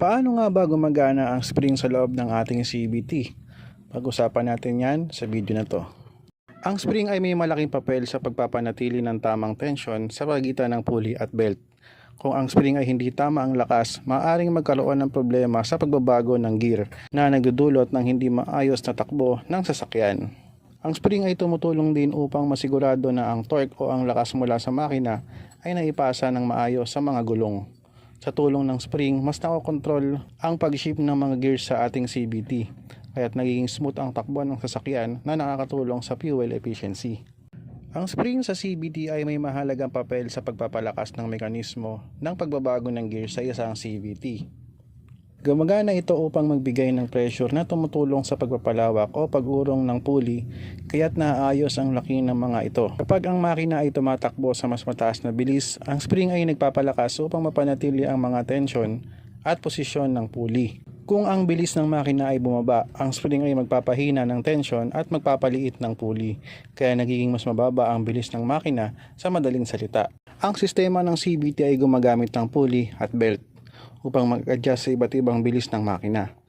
Paano nga ba gumagana ang spring sa loob ng ating CBT? Pag-usapan natin yan sa video na to. Ang spring ay may malaking papel sa pagpapanatili ng tamang tensyon sa pagitan ng pulley at belt. Kung ang spring ay hindi tama ang lakas, maaaring magkaroon ng problema sa pagbabago ng gear na nagdudulot ng hindi maayos na takbo ng sasakyan. Ang spring ay tumutulong din upang masigurado na ang torque o ang lakas mula sa makina ay naipasa ng maayos sa mga gulong. Sa tulong ng spring, mas nakokontrol ang pag-shift ng mga gears sa ating CBT, kaya't nagiging smooth ang takbo ng sasakyan na nakakatulong sa fuel efficiency. Ang spring sa CBT ay may mahalagang papel sa pagpapalakas ng mekanismo ng pagbabago ng gear sa isang CVT. Gumagana ito upang magbigay ng pressure na tumutulong sa pagpapalawak o pag-urong ng pulley kaya't naayos ang laki ng mga ito. Kapag ang makina ay tumatakbo sa mas mataas na bilis, ang spring ay nagpapalakas upang mapanatili ang mga tension at posisyon ng pulley. Kung ang bilis ng makina ay bumaba, ang spring ay magpapahina ng tension at magpapaliit ng pulley, kaya nagiging mas mababa ang bilis ng makina sa madaling salita. Ang sistema ng CBT ay gumagamit ng pulley at belt upang mag-adjust sa iba't ibang bilis ng makina.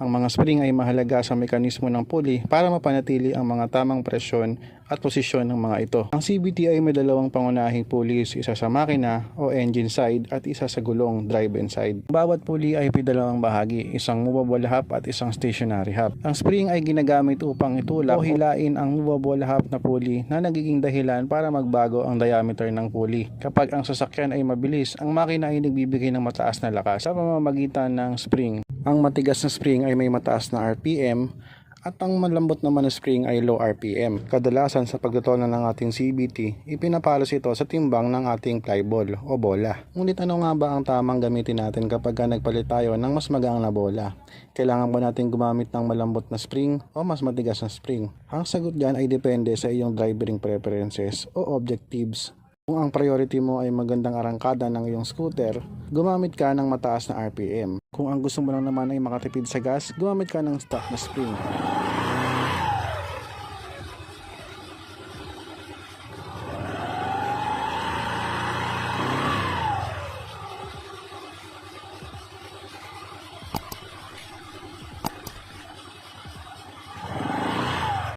Ang mga spring ay mahalaga sa mekanismo ng pulley para mapanatili ang mga tamang presyon at posisyon ng mga ito. Ang CBT ay may dalawang pangunahing pulleys, isa sa makina o engine side at isa sa gulong drive-in side. Bawat pulley ay may dalawang bahagi, isang movable hub at isang stationary hub. Ang spring ay ginagamit upang itulak o hilain ang movable hub na pulley na nagiging dahilan para magbago ang diameter ng pulley. Kapag ang sasakyan ay mabilis, ang makina ay nagbibigay ng mataas na lakas sa pamamagitan ng spring. Ang matigas na spring ay may mataas na RPM at ang malambot naman na spring ay low RPM. Kadalasan sa pagtutunan ng ating CBT, ipinapalos ito sa timbang ng ating flyball o bola. Ngunit ano nga ba ang tamang gamitin natin kapag ka nagpalit tayo ng mas magang na bola? Kailangan ba natin gumamit ng malambot na spring o mas matigas na spring? Ang sagot dyan ay depende sa iyong driving preferences o objectives kung ang priority mo ay magandang arangkada ng iyong scooter, gumamit ka ng mataas na RPM. Kung ang gusto mo lang naman ay makatipid sa gas, gumamit ka ng stock na spring.